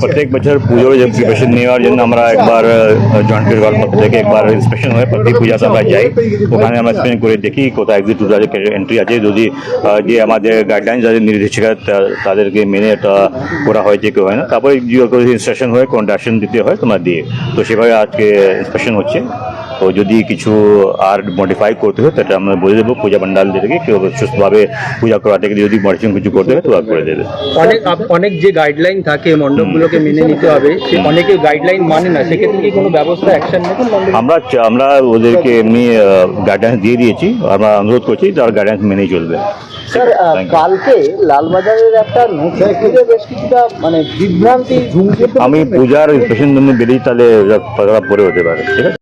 প্রত্যেক বছর পুজোর যে প্রিপারেশন নেওয়ার জন্য আমরা একবার জয়েন্ট ফেস্টিভ্যাল পক্ষ থেকে একবার ইন্সপেকশন হয়ে প্রত্যেক পূজাতে আমরা যাই। ওখানে আমরা স্পেন করে দেখি কোথায় এক্সিট রুট আছে এন্ট্রি আছে। যদি যে আমাদের গাইডলাইন যাদের নির্দেশিকা তাদেরকে মেনে এটা করা হয়েছে কেউ হয় না। তারপরে ইন্সট্রাকশন হয় ডাকশন দিতে হয় তোমার দিয়ে। তো সেভাবে আজকে ইন্সপেকশন হচ্ছে। তো যদি কিছু আর মডিফাই করতে হয় সেটা আমরা বলে দেবো পূজা পান্ডালদেরকে কেউ সুস্থভাবে পূজা করাতে গেলে যদি মডিফিকেশন কিছু করতে হয় তো আর করে দেবে। অনেক অনেক যে গাইডলাইন থাকে মণ্ডপগুলোকে মেনে নিতে হবে সে অনেকে গাইডলাইন মানে না সেক্ষেত্রে কি কোনো ব্যবস্থা অ্যাকশন নেবেন আমরা আমরা ওদেরকে এমনি গাইডেন্স দিয়ে দিয়েছি আমরা অনুরোধ করছি তার গাইডেন্স মেনেই চলবে। Sir ah, Thank you. কালকে লালবাজারের একটা বেশ কিছুটা মানে বিভ্রান্তি আমি পূজার ইনস্পেকশন জন্য বেরিয়ে তাহলে পরে পরে হতে পারে ঠিক আছে?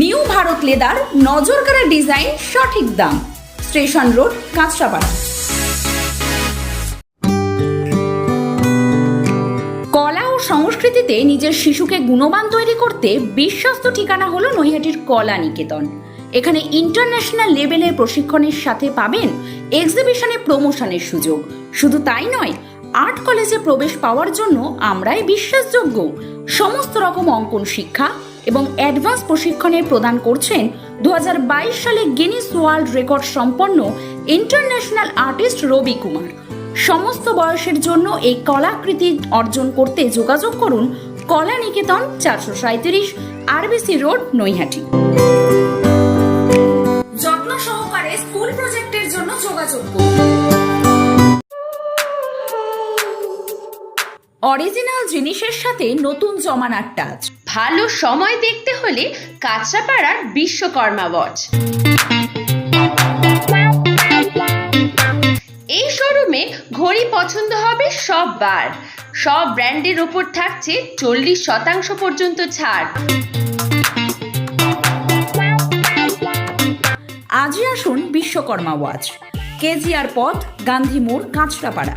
নিউ ভারত লেদার নজরকাড়া ডিজাইন সঠিক দাম। Station road, Kanchrapara. কলা ও সংস্কৃতিতে নিজের শিশুকে গুণবান তৈরি করতে বিশ্বস্ত ঠিকানা হলো নৈহাটির কলা নিকেতন। এখানে ইন্টারন্যাশনাল লেভেলের প্রশিক্ষণের সাথে পাবেন এক্সিবিশনে প্রমোশনের সুযোগ। শুধু তাই নয়, আর্ট কলেজে প্রবেশ পাওয়ার জন্য আমরাই বিশ্বাসযোগ্য। সমস্ত রকম অঙ্কন শিক্ষা এবং অ্যাডভান্স প্রশিক্ষণের প্রদান করছেন দু হাজার বাইশ সালে গিনিস ওয়ার্ল্ড রেকর্ড সম্পন্ন ইন্টারন্যাশনাল আর্টিস্ট রবি কুমার। সমস্ত বয়সের জন্য এই কলাকৃতি অর্জন করতে যোগাযোগ করুন কলা নিকেতন চারশো সাঁত্রিশ আরবিসি রোড, নৈহাটি। যত্ন সহকারে স্কুল প্রজেক্টের জন্য যোগাযোগ করুন। অরিজিনাল জিনিসের সাথে নতুন জমানার টাচ। ভালো সময় দেখতে হলে কাঁচরাপাড়ার বিশ্বকর্মা ওয়াচ। এই শোরুমে ঘড়ি পছন্দ হবে সব বার সব ব্র্যান্ডের ওপর থাকছে চল্লিশ শতাংশ পর্যন্ত ছাড়। আজই আসুন বিশ্বকর্মা ওয়াচ, কেজিআর পথ, গান্ধী মোড়, কাঁচরাপাড়া।